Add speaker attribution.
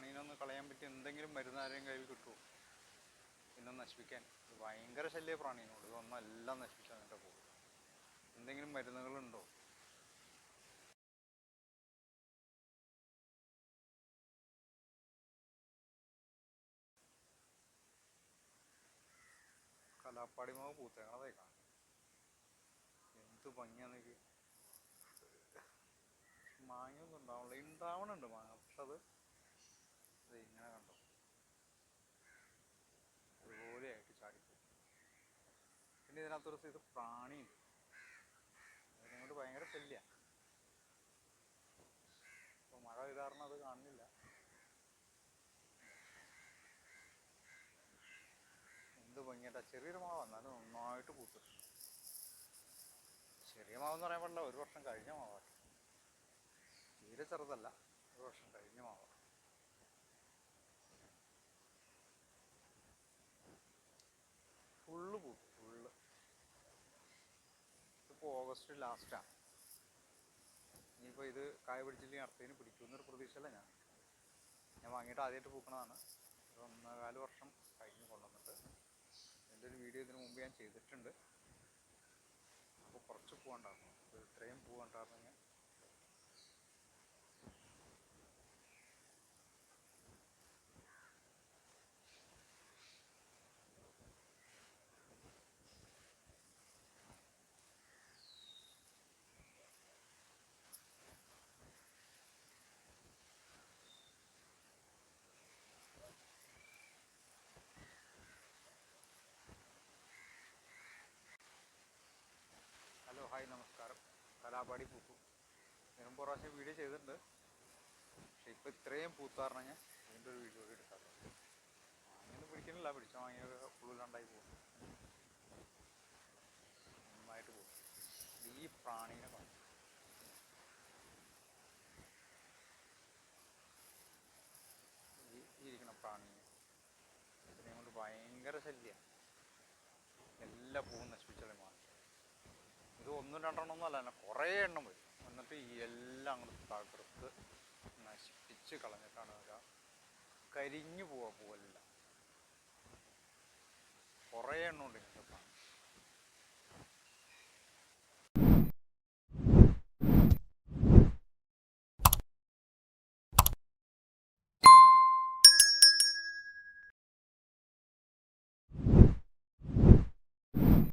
Speaker 1: പ്രാണീനൊന്ന് കളയാൻ പറ്റിയ എന്തെങ്കിലും മരുന്ന് ആരെയും കയ്യിൽ കിട്ടുമോ ഇന്നും നശിപ്പിക്കാൻ. ഭയങ്കര ശല്യ പ്രാണീനോട് എല്ലാം നശിപ്പിച്ചാൽ എന്റെ പോകും എന്തെങ്കിലും മരുന്നുകളുണ്ടോ? കലാപ്പാടി മാവ് പൂത്തേക്കണതേ കാണാം എന്ത് ഭംഗിയാണെന്നൊക്കെ മാങ്ങയൊന്നും ഉണ്ടാവണില്ല. ഉണ്ടാവണുണ്ട് മാങ്ങ. പക്ഷെ അത് ഇത് ഇങ്ങനെ കണ്ടോ അതുപോലെയായിട്ട് ചാടിപ്പോയി പിന്നെ ഇതിനകത്തൊരു ഇത് പ്രാണിയുണ്ട് അതിനെ കൊണ്ട് ഭയങ്കര ശല്യ. ഇപ്പോൾ മഴ കാരണം അത് കാണുന്നില്ല. എന്ത് ഭംഗിയായിട്ടാ ചെറിയൊരു മാവ് എന്നാലും നന്നായിട്ട് പൂത്തു. ചെറിയ മാവെന്ന് പറയാൻ പാടില്ല. ഒരു വർഷം കഴിഞ്ഞ മാവാണ് തീരെ ചെറുതല്ല. ഒരു വർഷം കഴിഞ്ഞ മാവാണ് ഓഗസ്റ്റ് ലാസ്റ്റാണ് ഇനിയിപ്പോൾ ഇത് കായ പിടിച്ചില്ലെങ്കിൽ അടുത്തതിന് പിടിക്കുമെന്നൊരു പ്രതീക്ഷയല്ല ഞാൻ. ഞാൻ വാങ്ങിയിട്ട് ആദ്യമായിട്ട് പൂക്കണതാണ്. ഒരു ഒന്നേകാൽ വർഷം കഴിഞ്ഞ് കൊണ്ടുവന്നിട്ട്. എന്റെ ഒരു വീഡിയോ ഇതിന് മുമ്പ് ഞാൻ ചെയ്തിട്ടുണ്ട്. അപ്പോൾ കുറച്ച് പൂവുണ്ടായിരുന്നു. ഇത്രയും പൂവുണ്ടായിരുന്നെങ്കിൽ ഹായ് നമസ്കാരം. കലാപാടി പൂക്കും. ഇതിനും പ്രാവശ്യം വീഡിയോ ചെയ്തിട്ടുണ്ട്. പക്ഷെ ഇപ്പോൾ ഇത്രയും പൂത്താറിന് ഞാൻ. വീണ്ടും ഒരു വീഡിയോ എടുക്കാറുണ്ട് അങ്ങനെ പിടിക്കുന്നില്ല പിടിച്ച വാങ്ങിയ ഉള്ളിലുണ്ടായി പോകും. നന്നായിട്ട് പോകും. ഈ പ്രാണീനെ കാണും. ഈ ഇരിക്കുന്ന പ്രാണീനെ. ഇതിനെ കൊണ്ട് ഭയങ്കര ശല്യമാണ് എല്ലാ പൂവും നശിപ്പിച്ചാലും ഇത് ഒന്നും രണ്ടെണ്ണം ഒന്നും അല്ല കുറേ എണ്ണം വരും. എന്നിട്ട് ഈ എല്ലാം അങ്ങോട്ട് തകർത്ത് നശിപ്പിച്ച് കളഞ്ഞിട്ടാണ് വരിക കരിഞ്ഞു പോവാ പൂവെല്ലാം. കുറേ എണ്ണം ഉണ്ട് ഇങ്ങനത്തെ